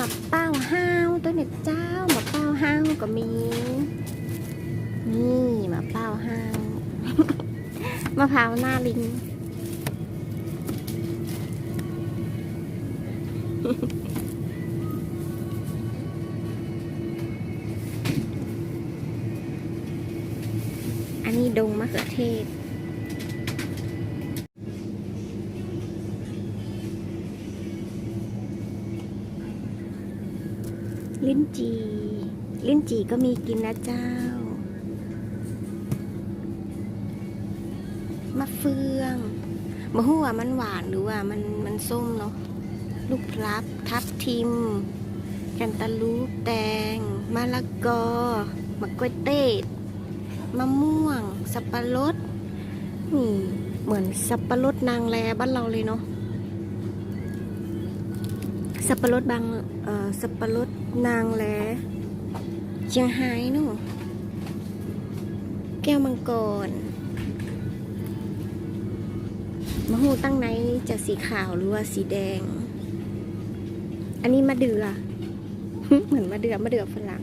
มะเป้าห้าวตัวเนี่ยเจ้ามะเป้าห้าวก็มี นี่มะเป้าห้าวมะพร้าวหน้าลิงอันนี้ดงมะเขือเทศ ลิ้นจี่ลิ้นจี่ก็มีกินนะเจ้า มะเฟืองมะฮู้ว่ามันหวานหรือว่ามันมันส้มเนาะ ลูกพลับ ทับทิมแกันตาลูป แตง มะละกอ มะกล้วยเต้มะม่วง สับปะรด นี่ เหมือนสับปะรดนางแลบ้านเราเลยเนาะ สับปะรดบางเอ่อสับปะรดนางแลเชียงไฮ้นู่นแก้วมังกรมะฮูตั้งในจะสีขาวหรือว่าสีแดง อันนี้มะเดือ เหมือนมะเดือมะเดือฝรั่ง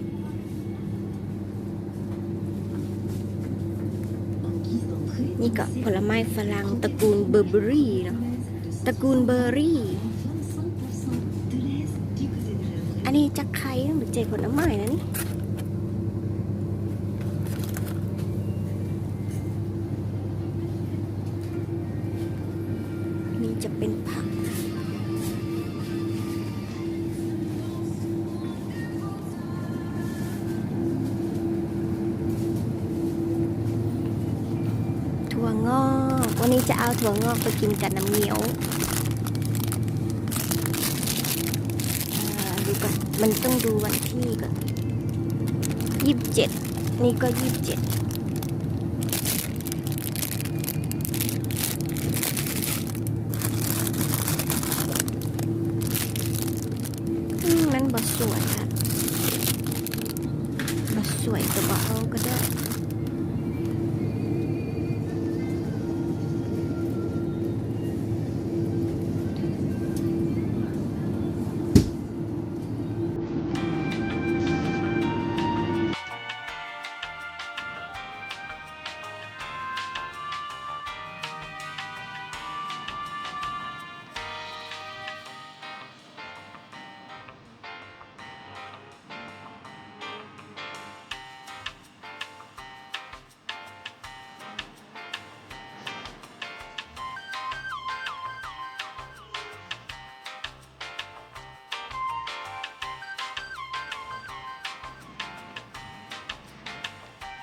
นี่ก็ผลไม้ฝรั่งตระกูลเบอร์เบอรี่เนาะตระกูลเบอร์รี่ อันนี้จะไข่หรือเจผลไม้นะนี่นี่จะเป็นผักถั่วงอก วันนี้จะเอาถั่วงอกไปกินกับน้ำเงี้ยว มันต้องดูวันที่ก่อนยี่สิบเจ็ดนี่ก็ยี่สิบเจ็ดมันบอสวยนะบอสวยก็บอสก็ได้